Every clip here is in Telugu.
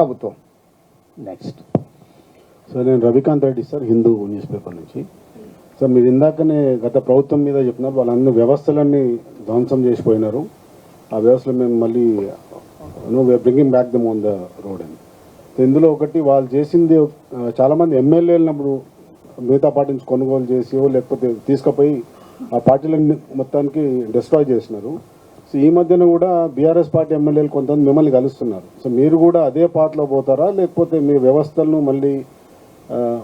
ప్రభుత్వం. నెక్స్ట్ సార్ నేను Ravikanth Reddy sir Hindu news paper నుంచి. సార్ మీరు ఇందాకనే గత ప్రభుత్వం మీద చెప్పినారు వాళ్ళన్ని వ్యవస్థలన్నీ ధ్వంసం చేసిపోయినారు. ఆ వ్యవస్థలు మేము మళ్ళీ no bringing back them on the road అని. ఇందులో ఒకటి వాళ్ళు చేసింది చాలామంది చాలామంది ఎమ్మెల్యేలప్పుడు మిగతా పార్టీ నుంచి కొనుగోలు చేసి లేకపోతే తీసుకుపోయి ఆ పార్టీలను మొత్తానికి డిస్ట్రాయ్ చేసినారు. సో ఈ మధ్యన కూడా బీఆర్ఎస్ పార్టీ ఎమ్మెల్యేలు కొంతమంది మిమ్మల్ని కలుస్తున్నారు. సో మీరు కూడా అదే పాటలో పోతారా? లేకపోతే మీ వ్యవస్థలను మళ్ళీ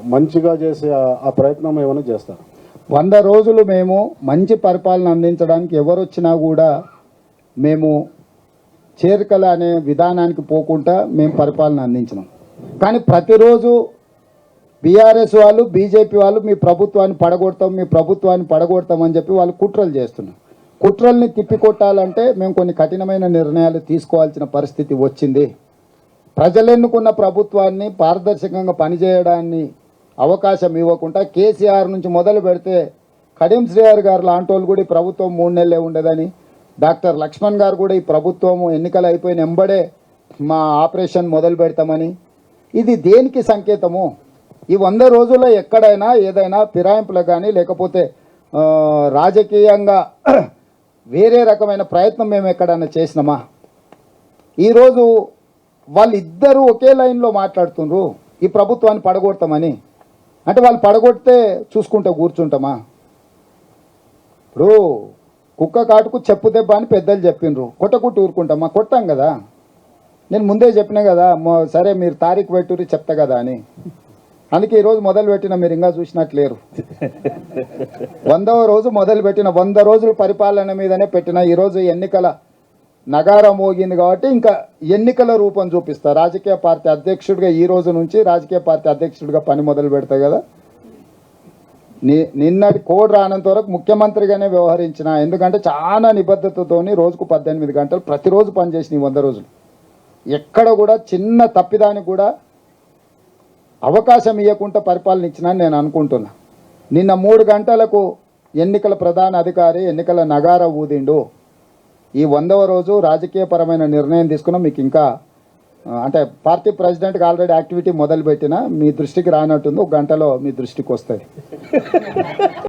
మంచిగా చేసే ఆ- ఆ ప్రయత్నం ఏమైనా చేస్తారా? వంద రోజులు మేము మంచి పరిపాలన అందించడానికి ఎవరు వచ్చినా కూడా మేము చేరికల అనే విధానానికి పోకుండా మేము పరిపాలన అందించినాం. కానీ ప్రతిరోజు బీఆర్ఎస్ వాళ్ళు బీజేపీ వాళ్ళు మీ ప్రభుత్వాన్ని పడగొడతాం మీ ప్రభుత్వాన్ని పడగొడతాం అని చెప్పి వాళ్ళు కుట్రలు చేస్తున్నారు. కుట్రల్ని తిప్పికొట్టాలంటే మేము కొన్ని కఠినమైన నిర్ణయాలు తీసుకోవాల్సిన పరిస్థితి వచ్చింది. ప్రజలు ఎన్నుకున్న ప్రభుత్వాన్ని పారదర్శకంగా పనిచేయడాన్ని అవకాశం ఇవ్వకుండా కేసీఆర్ నుంచి మొదలు పెడితే కడియం శ్రీహర్ గారు లాంటి వాళ్ళు కూడా ఈ ప్రభుత్వం మూడు నెలలే ఉండదని డాక్టర్ లక్ష్మణ్ గారు కూడా ఈ ప్రభుత్వం ఎన్నికలు అయిపోయిన ఎంబడే మా ఆపరేషన్ మొదలు పెడతామని. ఇది దేనికి సంకేతము? ఈ వంద రోజుల్లో ఎక్కడైనా ఏదైనా ఫిరాయింపులకు కానీ లేకపోతే రాజకీయంగా వేరే రకమైన ప్రయత్నం మేము ఎక్కడైనా చేసినామా? ఈరోజు వాళ్ళిద్దరూ ఒకే లైన్లో మాట్లాడుతుండ్రు ఈ ప్రభుత్వాన్ని పడగొడతామని. అంటే వాళ్ళు పడగొడితే చూసుకుంటా కూర్చుంటామా? ఇప్పుడు కుక్క కాటుకు చెప్పు దెబ్బ అని పెద్దలు చెప్పిండ్రు. కొట్టకుట్టు ఊరుకుంటామా? కొట్టాం కదా. నేను ముందే చెప్పినా కదా సరే మీరు తారీఖు పెట్టుకుని చెప్తా కదా అని. అందుకే ఈరోజు మొదలు పెట్టిన మీరు ఇంకా చూసినట్లేరు. వందవ రోజు మొదలు పెట్టిన వంద రోజుల పరిపాలన మీదనే పెట్టిన ఈరోజు ఎన్నికల నగారం మోగింది కాబట్టి ఇంకా ఎన్నికల రూపం చూపిస్తా. రాజకీయ పార్టీ అధ్యక్షుడిగా ఈ రోజు నుంచి రాజకీయ పార్టీ అధ్యక్షుడిగా పని మొదలు పెడతా కదా. ని నిన్నటి కోడ్ రానంత వరకు ముఖ్యమంత్రిగానే వ్యవహరించిన ఎందుకంటే చాలా నిబద్ధతతోని రోజుకు పద్దెనిమిది గంటలు ప్రతిరోజు పనిచేసిన ఈ వంద రోజులు. ఎక్కడ కూడా చిన్న తప్పిదానికి కూడా అవకాశం ఇవ్వకుండా పరిపాలన నేను అనుకుంటున్నా. నిన్న మూడు గంటలకు ఎన్నికల ప్రధాన అధికారి ఎన్నికల నగార ఊదిండు. ఈ వందవ రోజు రాజకీయపరమైన నిర్ణయం తీసుకున్న మీకు ఇంకా అంటే పార్టీ ప్రెసిడెంట్కి ఆల్రెడీ యాక్టివిటీ మొదలుపెట్టిన మీ దృష్టికి రానట్టుంది ఒక గంటలో మీ దృష్టికి వస్తుంది.